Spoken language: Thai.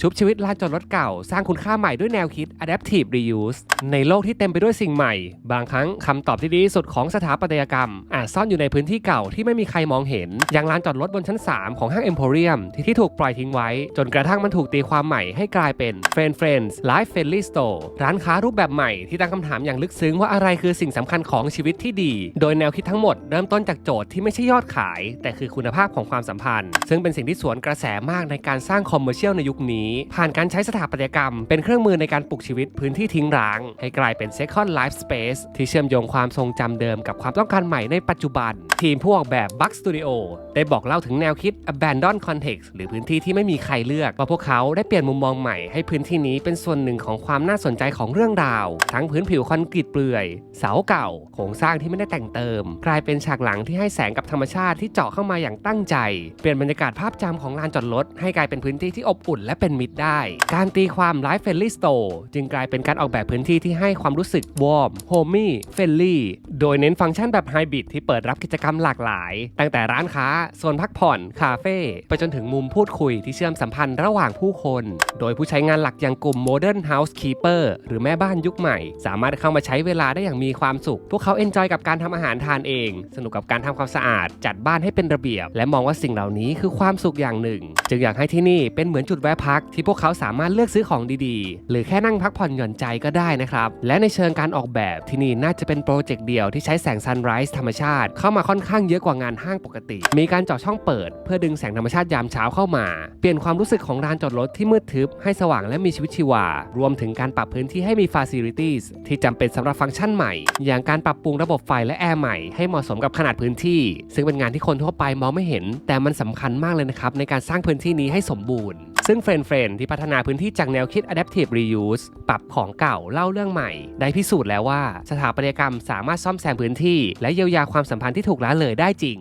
ชุบชีวิตลานจอดรถเก่า สร้างคุณค่าใหม่ด้วยแนวคิด adaptive reuse ในโลกที่เต็มไปด้วยสิ่งใหม่ บางครั้งคำตอบที่ดีที่สุดของสถาปัตยกรรม อาจซ่อนอยู่ในพื้นที่เก่าที่ไม่มีใครมองเห็น อย่างลานจอดรถบนชั้น 3 ของห้าง Emporium ที่ที่ถูกปล่อยทิ้งไว้ จนกระทั่งมันถูกตีความใหม่ให้กลายเป็น Friend Friends Life Friendly Store ร้านค้ารูปแบบใหม่ที่ตั้งคำถามอย่างลึกซึ้งว่าอะไรคือสิ่งสำคัญของชีวิตที่ดี โดยแนวคิดทั้งหมดเริ่มต้นจากโจทย์ที่ไม่ใช่ยอดขาย แต่คือคุณภาพของความสัมพันธ์ ซึ่งเป็นสิ่งที่สวนกระแสมากในการสร้างคอมเมอร์เชียลในยุคนี้ผ่านการใช้สถาปัตยกรรม เป็นเครื่องมือในการปลุกชีวิตพื้นที่ทิ้งร้าง ให้กลายเป็น Second Life Space ที่เชื่อมโยงความทรงจำเดิมกับความต้องการใหม่ในปัจจุบัน ทีมผู้ออกแบบ Bug Studio ได้บอกเล่าถึงแนวคิด Abandon Context หรือพื้นที่ที่ไม่มีใครเลือกว่าพวกเขาได้เปลี่ยนมุมมองใหม่ให้พื้นที่นี้เป็นส่วนหนึ่งของความน่าสนใจของเรื่องราว ทั้งพื้นผิวคอนกรีตเปลือย เสาเก่า โครงสร้างที่ไม่ได้แต่งเติม กลายเป็นฉากหลังที่ให้แสงกับธรรมชาติที่เจาะเข้ามาอย่างตั้งใจ เปลี่ยนบรรยากาศภาพจำของลานจอดรถให้กลายเป็นพื้นที่ที่อบอุ่นและเป็นมิตรได้ การตีความ Life Friendly Store จึงกลายเป็นการออกแบบพื้นที่ที่ให้ความรู้สึก warm homey friendly โดยเน้นฟังก์ชันแบบไฮบริดที่เปิดรับกิจกรรมหลากหลาย ตั้งแต่ร้านค้าโซนพักผ่อน คาเฟ่ไปจนถึงมุมพูดคุยที่เชื่อมสัมพันธ์ระหว่างผู้คน โดยผู้ใช้งานหลักอย่างกลุ่ม Modern Housekeeper หรือแม่บ้านยุคใหม่ สามารถเข้ามาใช้เวลาได้อย่างมีความสุข พวกเขาเอนจอยกับการทำอาหารทานเอง สนุกกับการทำความสะอาด จัดบ้านให้เป็นระเบียบ และมองว่าสิ่งเหล่านี้คือความสุขอย่างหนึ่ง จึงอยากให้ที่นี่เป็นเหมือนจุดแวะพัก ที่พวกเขาสามารถเลือกซื้อของดีๆ หรือแค่นั่งพักผ่อนหย่อนใจก็ได้นะครับ และในเชิงการออกแบบที่นี่น่าจะเป็นโปรเจกต์เดียวที่ใช้แสงซันไรส์ธรรมชาติ เข้ามาค่อนข้างเยอะกว่างานห้างปกติ มีการเจาะช่องเปิด เพื่อดึงแสงธรรมชาติยามเช้าเข้ามา เปลี่ยนความรู้สึกของลานจอดรถที่มืดทึบให้สว่างและมีชีวิตชีวา รวมถึงการปรับพื้นที่ให้มี facilities ที่จำเป็นสำหรับฟังก์ชันใหม่ อย่างการปรับปรุงระบบไฟและแอร์ใหม่ให้เหมาะสมกับขนาดพื้นที่ ซึ่งเป็นงานที่คนทั่วไปมองไม่เห็น แต่มันสำคัญมากเลยนะครับในการสร้างพื้นที่นี้ให้สมบูรณ์ ซึ่งเฟรนเฟรนที่พัฒนาพื้นที่จากแนวคิด adaptive reuse ปรับของเก่าเล่าเรื่องใหม่ ได้พิสูจน์แล้วว่า สถาปัตยกรรมสามารถซ่อมแซมพื้นที่ และเยียวยาความสัมพันธ์ที่ถูกละเลยได้จริง